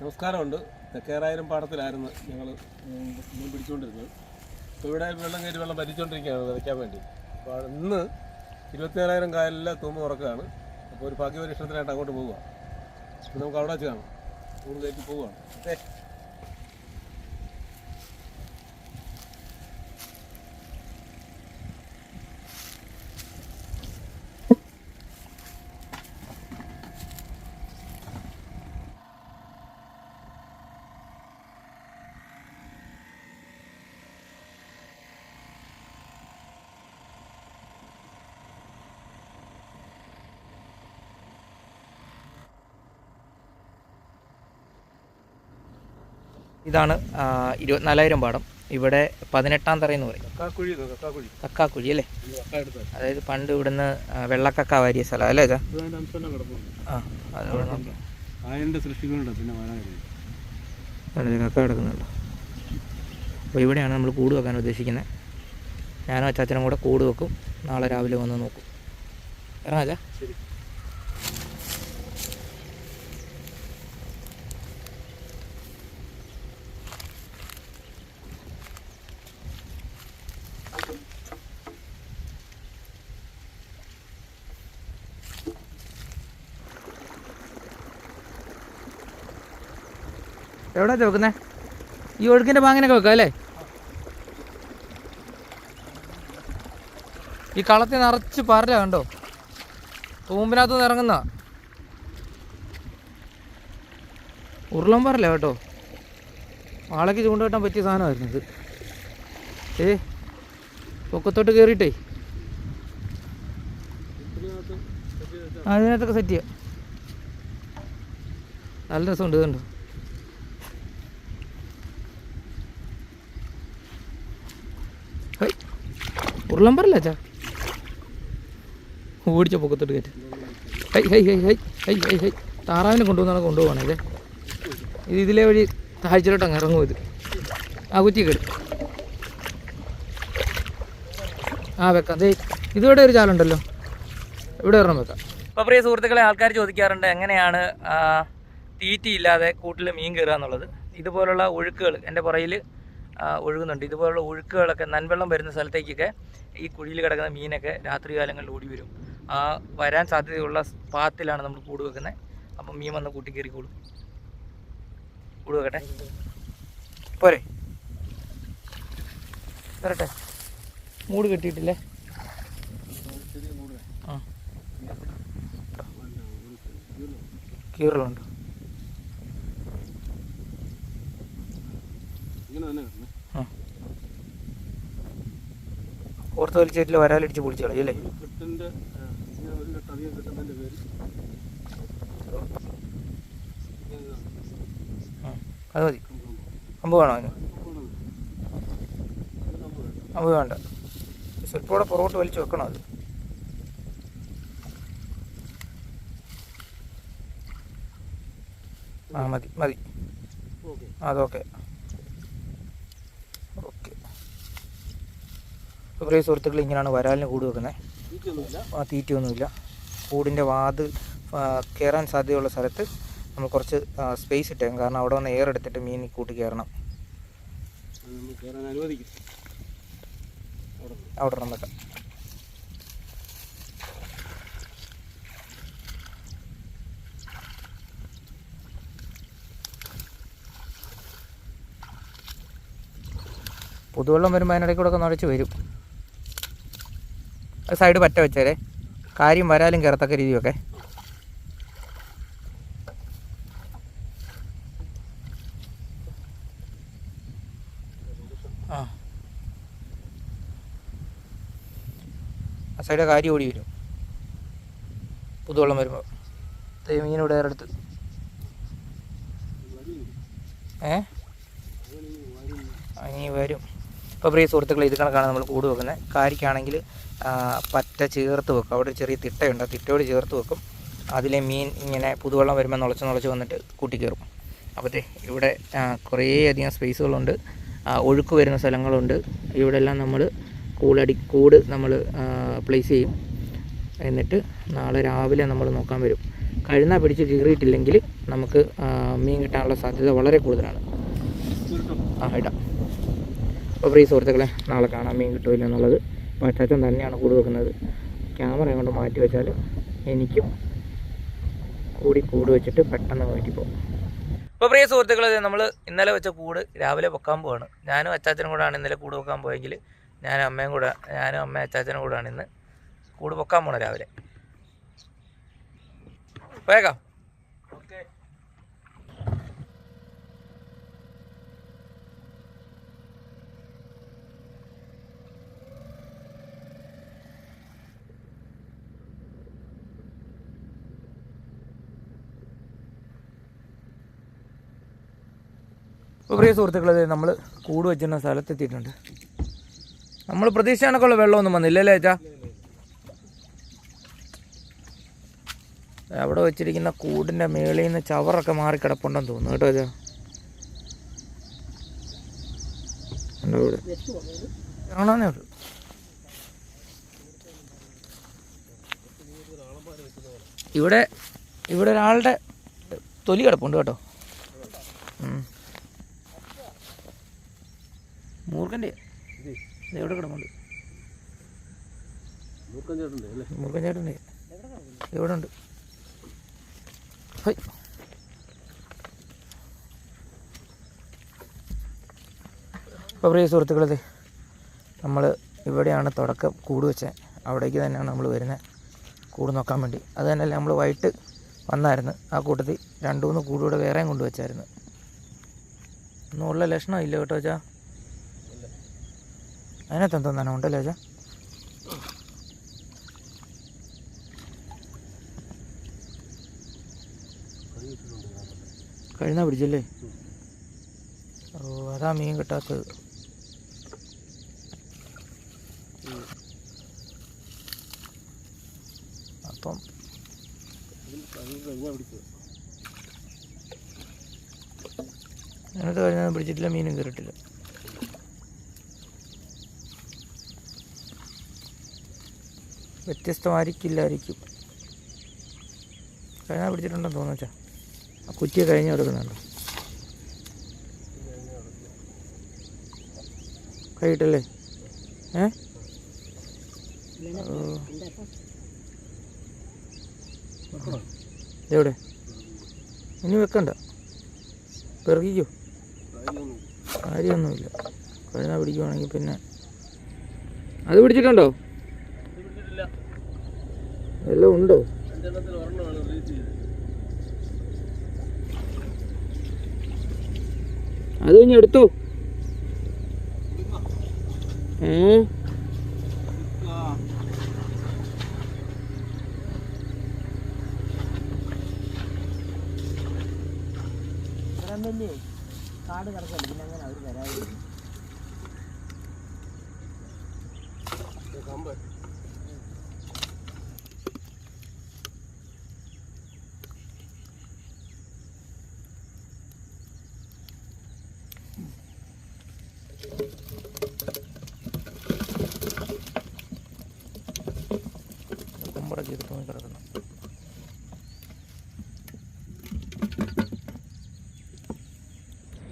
നമസ്കാരമുണ്ട്. തെക്കേറായിരം പാടത്തിലായിരുന്നു ഞങ്ങൾ മീൻ പിടിച്ചുകൊണ്ടിരുന്നത് ഇപ്പോൾ ഇവിടെ വെള്ളം കയറ്റി വെള്ളം ഭരിച്ചുകൊണ്ടിരിക്കുകയാണ് വിതയ്ക്കാൻ വേണ്ടി. അപ്പോൾ ഇന്ന് ഇരുപത്തേഴായിരം കായലിലെ തൂമ്പ് തുറക്കുകയാണ്. അപ്പോൾ ഒരു ഭാഗ്യപരീക്ഷണത്തിനായിട്ട് അങ്ങോട്ട് പോവുക. നമുക്ക് അവിടെ വെച്ച് കാണാം. കൂടുതലേക്ക് പോവുകയാണ്. ഓക്കെ. ഇതാണ് ഇരുപത്തിനാലായിരം പാടം. ഇവിടെ പതിനെട്ടാം തറയെന്ന് പറയും. കക്കാക്കുഴി അല്ലേ? അതായത് പണ്ട് ഇവിടുന്ന് വെള്ളക്കക്ക വാരിയ സ്ഥലം അല്ലേ ഇതാ? ആ സൃഷ്ടികളുണ്ട് പിന്നെ അവിടെ കക്ക കിടക്കുന്നുണ്ട്. അപ്പോൾ ഇവിടെയാണ് നമ്മൾ കൂട് വെക്കാൻ ഉദ്ദേശിക്കുന്നത് ഞാനും അച്ചാച്ചനും കൂടെ കൂട് വെക്കും. നാളെ രാവിലെ വന്ന് നോക്കും. ഇറങ്ങാച്ചാ ശരി. എവിടെ വെക്കുന്നേ ഈ ഒഴുക്കിന്റെ പാങ്ങിനൊക്കെ വെക്കാം അല്ലേ? ഈ കളത്തിൽ നിറച്ച് പാറ കണ്ടോ? തൂമ്പിനകത്ത് നിന്ന് ഇറങ്ങുന്ന. ഉരുളം പാറല്ല കേട്ടോ. വാളയ്ക്ക് ചൂണ്ടുകെട്ടാൻ പറ്റിയ സാധനമായിരുന്നു ഇത്. ഏ പൊക്കത്തോട്ട് കയറിയിട്ടേ അതിനകത്തൊക്കെ സെറ്റ് ചെയ്യാം. നല്ല രസമുണ്ട് ഇതുണ്ടോ? ഉരുളൻ പറല്ല അച്ഛാ? ഓടിച്ച പൊക്കത്തോട്ട് കയറ്റി. ഹൈ ഹൈ ഹൈ ഹൈ ഹൈ ഹൈ ഹൈ. താറാവിനെ കൊണ്ടുവന്നാണ് കൊണ്ടുപോകണേ ഇതേ ഇത് ഇതിലെ വഴി താഴ്ചയിലോട്ട് അങ്ങ് ഇറങ്ങും ഇത്. ആ കുറ്റിയൊക്കെ എടുക്കും. ആ വെക്കാം. ഇതിവിടെ ഒരു ചാലുണ്ടല്ലോ. ഇവിടെ ഒരെണ്ണം വെക്കാം. അപ്പോൾ പ്രിയ സുഹൃത്തുക്കളെ ആൾക്കാർ ചോദിക്കാറുണ്ട് എങ്ങനെയാണ് തീറ്റിയില്ലാതെ കൂട്ടിൽ മീൻ കയറുക എന്നുള്ളത്. ഇതുപോലുള്ള ഒഴുക്കുകൾ എന്റെ പുറയിൽ ഒഴുകുന്നുണ്ട്. ഇതുപോലുള്ള ഒഴുക്കുകളൊക്കെ നൻവെള്ളം വരുന്ന സ്ഥലത്തേക്കൊക്കെ ഈ കുഴിയിൽ കിടക്കുന്ന മീനൊക്കെ രാത്രി കാലങ്ങളിൽ ഓടി വരും. ആ വരാൻ സാധ്യതയുള്ള പാത്തിലാണ് നമ്മൾ കൂട് വെക്കുന്നത്. അപ്പം മീൻ വന്ന് കൂട്ടി കയറിക്കോളും കൂട്. വെക്കട്ടെ? പോരെ. വരട്ടെ. മൂട് കെട്ടിയിട്ടില്ലേ? ആ. കീറലുണ്ട്. ഇങ്ങനെ തന്നെ കിട്ടണേ ആ ഓർത്ത് വലിച്ചേറ്റിൽ വരാലടിച്ച് പൊളിച്ചു കളയും അല്ലേ? അത് മതി. അമ്പ് വേണോ? അതിന്? അമ്പ് വേണ്ട. സ്വല്പം കൂടെ പുറകോട്ട് വലിച്ചു വെക്കണം അത്? ആ മതി മതി. ഓക്കെ. അതൊക്കെ ഓക്കെ പ്രിയ സുഹൃത്തുക്കൾ ഇങ്ങനെയാണ് വരാലിന് കൂട് വെക്കുന്നത് ആ തീറ്റയൊന്നുമില്ല. കൂടിന്റെ വാതിൽ കയറാൻ സാധ്യതയുള്ള സ്ഥലത്ത് നമ്മൾ കുറച്ച് സ്പേസ് ഇട്ടേക്കും കാരണം അവിടെ വന്ന് എയർ എടുത്തിട്ട് മീൻ കൂട്ടി കയറണം അവിടെ ഇടണം പുതുവെള്ളം വരുമ്പോൾ അതിനിടയ്ക്കൂടെ ഒക്കെ നിറച്ച് വരും. സൈഡ് പറ്റ വെച്ചേരെ. കാര്യം വരാലും കയറത്തക്ക രീതിയൊക്കെ. ആ. സൈഡ് കാര്യം ഓടി വരും. പുതുവെള്ളം വരുമ്പോൾ മീനിവിടെ അടുത്ത് ഏ? ഇനി വരും. ഇപ്പോൾ പ്രിയ സുഹൃത്തുക്കളെ ഇത് കണക്കാണ് നമ്മൾ കൂട് വെക്കുന്നത്. കാരിക്കാണെങ്കിൽ പറ്റ ചേർത്ത് വെക്കും. അവിടെ ചെറിയ തിട്ടയുണ്ട്. ആ തിട്ടയോട് ചേർത്ത് വെക്കും. അതിലെ മീൻ ഇങ്ങനെ പുതുവെള്ളം വരുമ്പോൾ നുളച്ച് നുളച്ച് വന്നിട്ട് കൂട്ടിക്കയറും അപ്പോഴത്തെ ഇവിടെ കുറേയധികം സ്പേസുകളുണ്ട്. ഒഴുക്ക് വരുന്ന സ്ഥലങ്ങളുണ്ട്. ഇവിടെ എല്ലാം നമ്മൾ കൂടടി കൂട് നമ്മൾ പ്ലേസ് ചെയ്യും. എന്നിട്ട് നാളെ രാവിലെ നമ്മൾ നോക്കാൻ വരും. കഴുന്ന പിടിച്ച് കീറിയിട്ടില്ലെങ്കിൽ നമുക്ക് മീൻ കിട്ടാനുള്ള സാധ്യത വളരെ കൂടുതലാണ്. ആ ഇടാം. അപ്പോൾ പ്രിയ സുഹൃത്തുക്കളെ നാളെ കാണാം മീൻ കിട്ടുമില്ല എന്നുള്ളത്. പറ്റാച്ചൻ തന്നെയാണ് കൂട് വെക്കുന്നത്. ക്യാമറ കൊണ്ട് മാറ്റി വെച്ചാൽ എനിക്കും കൂടി കൂട് വെച്ചിട്ട് പെട്ടെന്ന് മാറ്റി പോകും. അപ്പോൾ പ്രിയ സുഹൃത്തുക്കളെ നമ്മൾ ഇന്നലെ വെച്ച കൂട് രാവിലെ വെക്കാൻ പോവാണ്. ഞാനും അച്ചാച്ചനും കൂടാണ് ഇന്നലെ കൂട് വെക്കാൻ പോയെങ്കിൽ ഞാനും അമ്മയും കൂടെ ഞാനും അമ്മയും അച്ചാച്ചനും കൂടാണ് ഇന്ന് കൂട് വെക്കാൻ പോണത് രാവിലെ. പോയേക്കാം അപ്പോൾ പ്രിയ സുഹൃത്തുക്കളെ നമ്മൾ കൂട് വെച്ചിരുന്ന സ്ഥലത്തെത്തിയിട്ടുണ്ട്. നമ്മൾ പ്രതീക്ഷ കണക്കുള്ള വെള്ളമൊന്നും വന്നില്ല അല്ലേ ചേച്ചാ അവിടെ വെച്ചിരിക്കുന്ന കൂടിന്റെ മേളിൽ നിന്ന് ചവറൊക്കെ മാറി കിടപ്പുണ്ടെന്ന് തോന്നുന്നു കേട്ടോ ഉള്ളൂ. ഇവിടെ ഇവിടെ ഒരാളുടെ തൊലി കിടപ്പുണ്ട് കേട്ടോ. മൂർഖന്റെ എവിടെ അല്ലേ? മൂർഖൻ ചേട്ടന്റെ എവിടെ ഉണ്ട് ഹൈ. അപ്പോൾ പ്രിയ സുഹൃത്തുക്കളത് നമ്മൾ ഇവിടെയാണ് തുടക്കം കൂട് വെച്ചത്. അവിടേക്ക് തന്നെയാണ് നമ്മൾ വരുന്നത് കൂട് നോക്കാൻ വേണ്ടി. അത് തന്നെയല്ല നമ്മൾ വൈകിട്ട് വന്നായിരുന്നു. ആ കൂട്ടത്തിൽ രണ്ട് മൂന്ന് കൂടുകൂടെ വേറെയും കൊണ്ടുവച്ചായിരുന്നു ഒന്നും ഉള്ള ലക്ഷണം ഇല്ല കേട്ടോ ചാ അതിനകത്ത് എന്തോന്നാണ് ഉണ്ടല്ലോ ചാ കഴിഞ്ഞാൽ പിടിച്ചല്ലേ? ഓ അതാ മീൻ കിട്ടാത്തത്. അപ്പം എന്നിട്ട് കഴിഞ്ഞാൽ പിടിച്ചിട്ടില്ല മീനും കയറിയിട്ടില്ല. വ്യത്യസ്തമായിരിക്കില്ലായിരിക്കും കഴിഞ്ഞ പിടിച്ചിട്ടുണ്ടെന്ന് തോന്നുന്നു വെച്ചാൽ ആ കുറ്റിയെ കഴിഞ്ഞ് കൊടുക്കുന്നുണ്ട്. കൈയിട്ടല്ലേ? ഏ? എവിടെ ഇനി വെക്കണ്ട. പിറകിക്കോ കാര്യമൊന്നും കാര്യമൊന്നുമില്ല. കഴിഞ്ഞ പിടിക്കുവാണെങ്കിൽ പിന്നെ അത് പിടിച്ചിട്ടുണ്ടോ? എല്ലാം ഉണ്ടോ? അത് ഇനി എടുത്തോ? ഏ? കാട് കിടക്കല്ല അങ്ങനെ കുമ്പടൊക്കെ തൂങ്ങി കിടക്കുന്നു.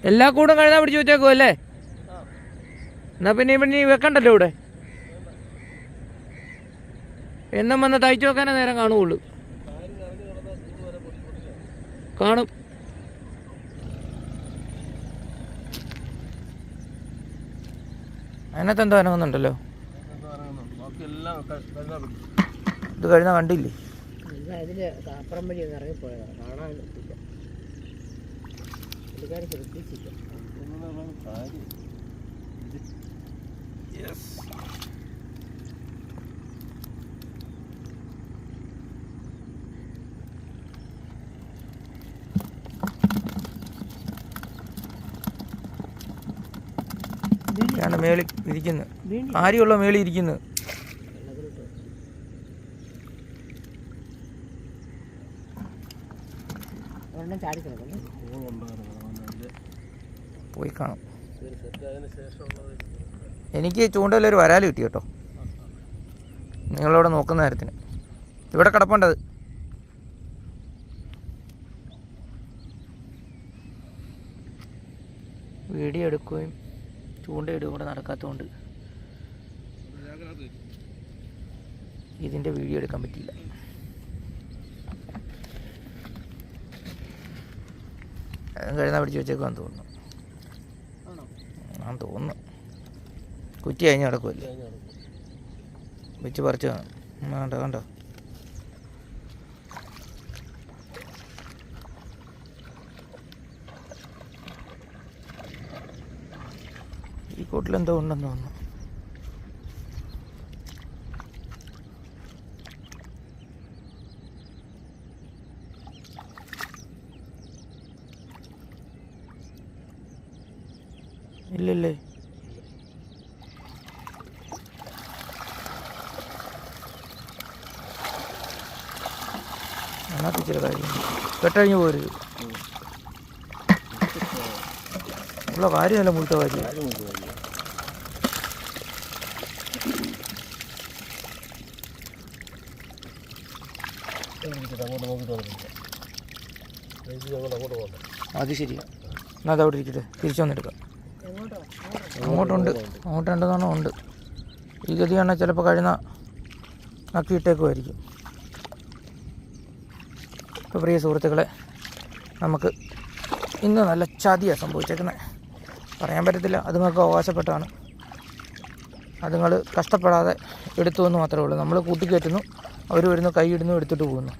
എല്ലാ കൂടും കഴിഞ്ഞാൽ പിടിച്ചു വെച്ചേക്കും അല്ലേ? എന്നാ പിന്നെ ഇവിടെ വെക്കണ്ടല്ലോ ഇവിടെ? എന്നും വന്ന് തയ്ച്ചു വെക്കാനേ നേരം കാണുകയുള്ളൂ കാണും. അതിനകത്ത് എന്തോ അനങ്ങുന്നുണ്ടല്ലോ? ഇത് കഴിഞ്ഞ കണ്ടില്ലേ? ാണ് മേളി ഇരിക്കുന്നത് ആരെയുള്ള മേളി കാണാൻ കാണും. എനിക്ക് ചൂണ്ടയിലൊരു വരാൽ കിട്ടി കേട്ടോ. നിങ്ങളവിടെ നോക്കുന്ന കാര്യത്തിന്. ഇവിടെ കിടപ്പുണ്ടത് വീഡിയോ എടുക്കുകയും ചൂണ്ടയിടുകയും കൂടെ നടക്കാത്തതുകൊണ്ട് ഇതിന്റെ വീഡിയോ എടുക്കാൻ പറ്റിയില്ല. കഴിയുന്ന പിടിച്ച് വെച്ചേക്കാൻ തോന്നുന്നു. ആ തോന്നുന്നു. കുറ്റി കഴിഞ്ഞ് കിടക്കുമല്ലേ വെച്ച് പറിച്ച് കണ്ടോ കണ്ടോ? ഈ കൂട്ടിലെന്തോ ഉണ്ടെന്ന് തോന്നുന്നു ഇല്ലല്ലേ അതിനകത്ത് ഇച്ചിരി കാര്യം കെട്ടഴിഞ്ഞ് പോരുത്. ഉള്ള കാര്യമല്ല മുഴുത്ത അങ്ങോട്ട് അങ്ങോട്ട് അങ്ങോട്ട് പോകണ്ട അത് ശരിയാ എന്നാ അത് അവിടെ ഇരിക്കട്ടെ. തിരിച്ചു വന്നെടുക്കാം. അങ്ങോട്ടുണ്ട്. അങ്ങോട്ടുണ്ട് അങ്ങോട്ടുണ്ടെന്നാണോ ഉണ്ട്. ഈ ഗതിയാണ് ചിലപ്പോൾ കഴിയുന്ന നക്കിയിട്ടേക്കുമായിരിക്കും ഇപ്പോൾ പ്രിയ സുഹൃത്തുക്കളെ നമുക്ക് ഇന്ന് നല്ല ചതിയാണ് സംഭവിച്ചേക്കുന്നത് പറയാൻ പറ്റത്തില്ല അതുങ്ങൾക്ക് അവകാശപ്പെട്ടാണ്. അതുങ്ങൾ കഷ്ടപ്പെടാതെ എടുത്തു എന്ന് മാത്രമേ ഉള്ളൂ. നമ്മൾ കൂട്ടിക്കയറ്റുന്നു അവർ വരുന്നു കൈയിടുന്നു എടുത്തിട്ട് പോകുന്നു.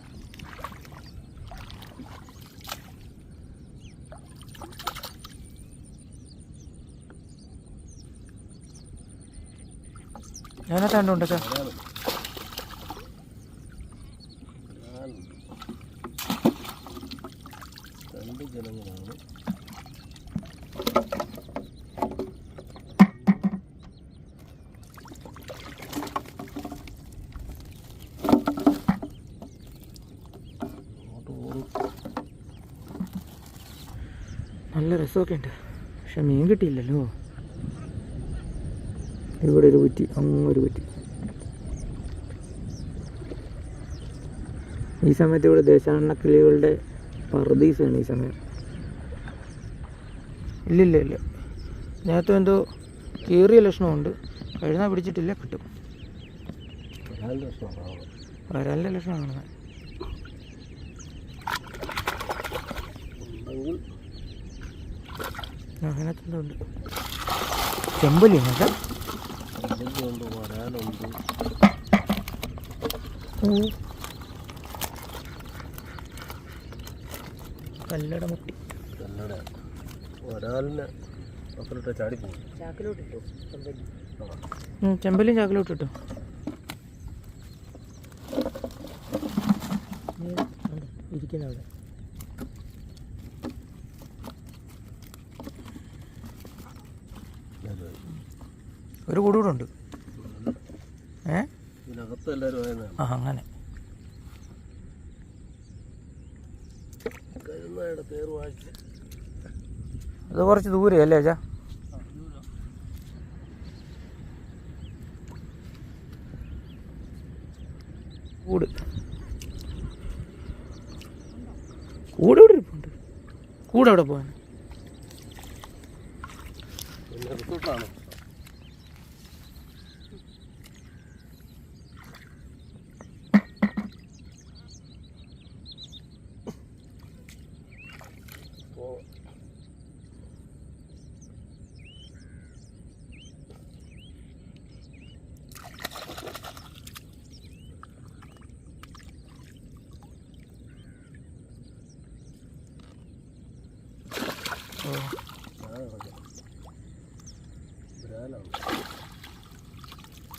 ഞാനകത്ത് കണ്ടുണ്ട് ചാ രണ്ട് ജനങ്ങളാണ് അങ്ങോട്ട് പോകും രസമൊക്കെ ഉണ്ട്. പക്ഷെ മീൻ കിട്ടിയില്ലല്ലോ. ഇവിടെ ഒരു കുറ്റി അങ്ങൊരു കുറ്റി. ഈ സമയത്ത് ഇവിടെ ദേശാടനക്കിളികളുടെ പർദീസാണ് ഈ സമയം. ഇല്ലില്ല ഇല്ല നേരത്തെ എന്തോ കീറിയ ലക്ഷണമുണ്ട് കഴുന്ന പിടിച്ചിട്ടില്ല കിട്ടും. വരാലിന്റെ ലക്ഷണം കാണുന്നത് ഉണ്ടെങ്കിൽ ചെമ്പലി ഉണ്ട് കല്ലട മുട്ടി. കല്ലട വരാലിന് അപ്പുറത്തെ പോകും ചാക്കിലോട്ടിട്ടു കമ്പനി ചാക്കിലോട്ടിട്ടു ചെമ്പല്ലിയും ചാക്കിലോട്ട് ഇട്ടു ഇരിക്കുന്ന അവിടെ ഒരു കൂട് കൂടെ ഉണ്ട് ഏ ആ അങ്ങനെ. അത് കുറച്ച് ദൂരെ അല്ലേ അച്ഛാ? കൂട്. കൂട് ഇവിടെ ഇരിപ്പുണ്ട്. കൂടെ അവിടെ പോകാൻ. റിസോർട്ടാണ്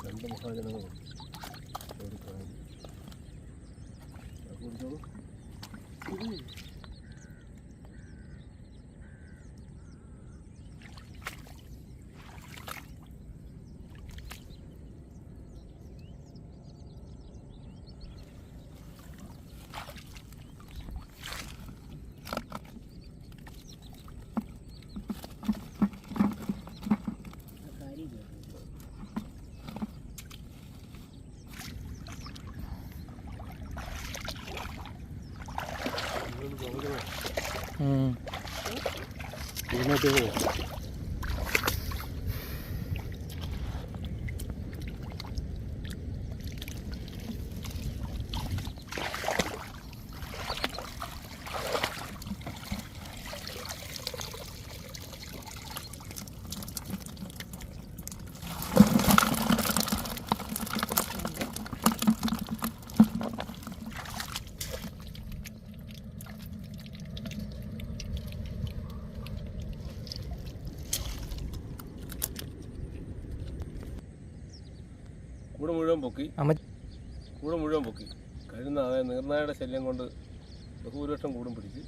രണ്ട് മഹാജനങ്ങളും うん。കൂട് മുഴുവൻ പൊക്കി. കൂടെ മുഴുവൻ പൊക്കി. കഴിയുന്ന അതായത് നീർനായയുടെ ശല്യം കൊണ്ട് ബഹുഭൂരിപക്ഷം കൂടും പിടിച്ച്.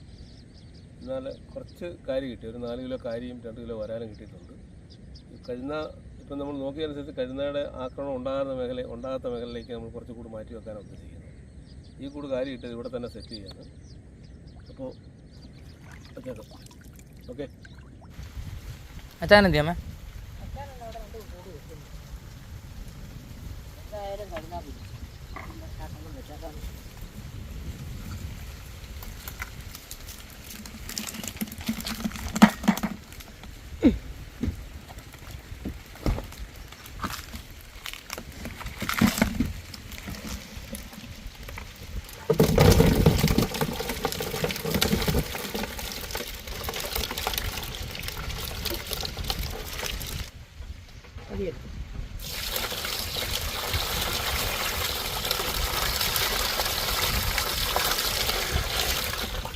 എന്നാൽ കുറച്ച് കാരി കിട്ടി. ഒരു നാല് കിലോ കാരിയും രണ്ട് കിലോ വരാനും കിട്ടിയിട്ടുണ്ട്. ഈ കഴിയുന്ന ഇപ്പം നമ്മൾ നോക്കിയതനുസരിച്ച് കഴിഞ്ഞയുടെ ആക്രമണം ഉണ്ടാകുന്ന മേഖല ഉണ്ടാകാത്ത മേഖലയിലേക്ക് നമ്മൾ കുറച്ച് കൂടി മാറ്റി വെക്കാനാണ് ഉദ്ദേശിക്കുന്നത് ഈ കൂട് കാരി ഇട്ടത് ഇവിടെ തന്നെ സെറ്റ് ചെയ്യാണ്. അപ്പോൾ ഓക്കെ. അച്ഛൻ എന്ത് അമ്മ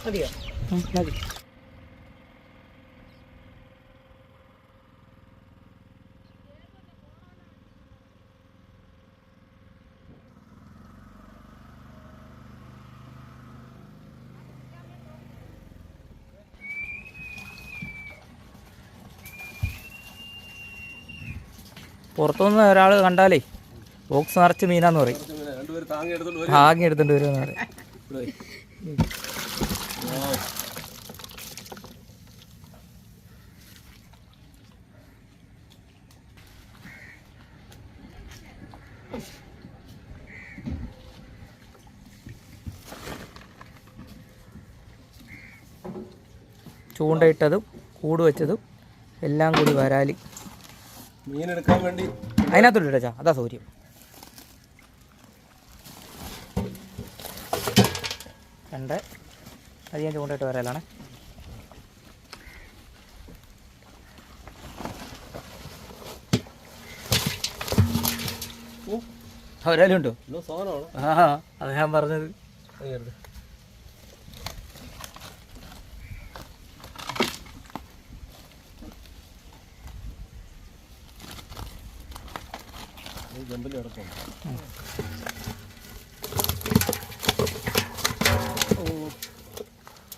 മതിയോ മതി പുറത്തുനിന്ന് ഒരാൾ കണ്ടാലേ ബോക്സ് നിറച്ച് മീനാന്ന് പറയും. താങ്ങി എടുത്തോണ്ട് വരും. ആകെ എടുത്തോണ്ട് വരുമെന്ന് പറയും ഇവിടെ വയ്. ആ. ചൂണ്ടയിട്ടതും കൂട് വെച്ചതും എല്ലാം കൂടി വരാലി. മീനെടുക്കാൻ വേണ്ടി അതിനകത്തോട്ട് ചാ അതാ സൗകര്യം. രണ്ട് അത് ഞാൻ ചൂണ്ടയിട്ട് വരാലാണ്. സാധനമാണ്? ആ അത് ഞാൻ പറഞ്ഞത്.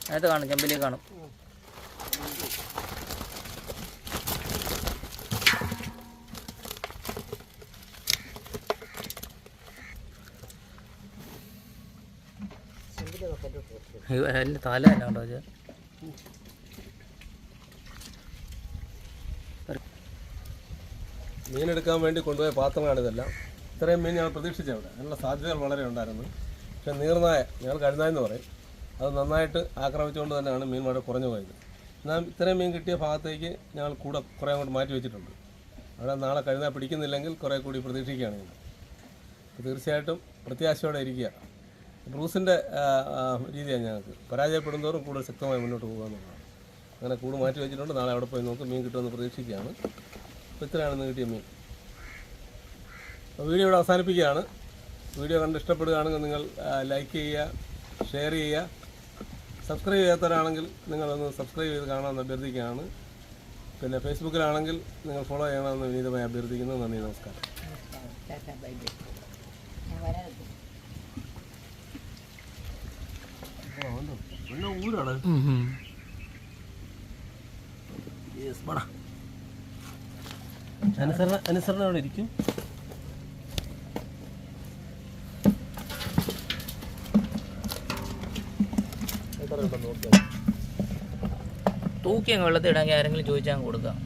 അതിനകത്ത് കാണും ചെമ്പിലേക്ക് കാണും. അതിന്റെ തല തന്നെ അത് മീനെടുക്കാൻ വേണ്ടി കൊണ്ടുപോയ പാത്രമാണ് ഇതെല്ലാം. ഇത്രയും മീൻ ഞങ്ങൾ പ്രതീക്ഷിച്ചവിടെ അതിനുള്ള സാധ്യതകൾ വളരെ ഉണ്ടായിരുന്നു. പക്ഷെ നീർനായ ഞങ്ങൾ കഴുനായെന്ന് പറയും. അത് നന്നായിട്ട് ആക്രമിച്ചുകൊണ്ട് തന്നെയാണ് മീൻ വളരെ കുറഞ്ഞു പോയത്. എന്നാൽ ഇത്രയും മീൻ കിട്ടിയ ഭാഗത്തേക്ക് ഞങ്ങൾ കൂടെ കുറേ അങ്ങോട്ട് മാറ്റി വെച്ചിട്ടുണ്ട്. അവിടെ നാളെ കഴുനായ പിടിക്കുന്നില്ലെങ്കിൽ കുറേ കൂടി പ്രതീക്ഷിക്കുകയാണ് ഞങ്ങൾ. തീർച്ചയായിട്ടും പ്രത്യാശയോടെ ഇരിക്കുക ബ്രൂസിന്റെ രീതിയാണ് ഞങ്ങൾക്ക്. പരാജയപ്പെടുന്നതോറും കൂടുതൽ ശക്തമായി മുന്നോട്ട് പോകുക എന്നുള്ളതാണ് അങ്ങനെ കൂട് മാറ്റി വെച്ചിട്ടുണ്ട്. നാളെ അവിടെ പോയി നോക്ക് മീൻ കിട്ടുമെന്ന് പ്രതീക്ഷിക്കുകയാണ്. അപ്പോൾ ഇത്രയാണ് കിട്ടിയ മീൻ. വീഡിയോ ഇവിടെ അവസാനിപ്പിക്കുകയാണ്. വീഡിയോ കണ്ട് ഇഷ്ടപ്പെടുകയാണെങ്കിൽ നിങ്ങൾ ലൈക്ക് ചെയ്യുക ഷെയർ ചെയ്യുക. സബ്സ്ക്രൈബ് ചെയ്യാത്തവരാണെങ്കിൽ നിങ്ങളൊന്ന് സബ്സ്ക്രൈബ് ചെയ്ത് കാണാമെന്ന് അഭ്യർത്ഥിക്കുകയാണ്. പിന്നെ ഫേസ്ബുക്കിലാണെങ്കിൽ നിങ്ങൾ ഫോളോ ചെയ്യണമെന്ന് വിനീതമായി അഭ്യർത്ഥിക്കുന്നു. നന്ദി നമസ്കാരം. ഊരാണ്. അനുസരണ അനുസരണ അവിടെ ഇരിക്കും. തൂക്കി അങ്ങ് വെള്ളത്തിൽ ഇടാൻ ആരെങ്കിലും ചോദിച്ചാൽ കൊടുക്കാം.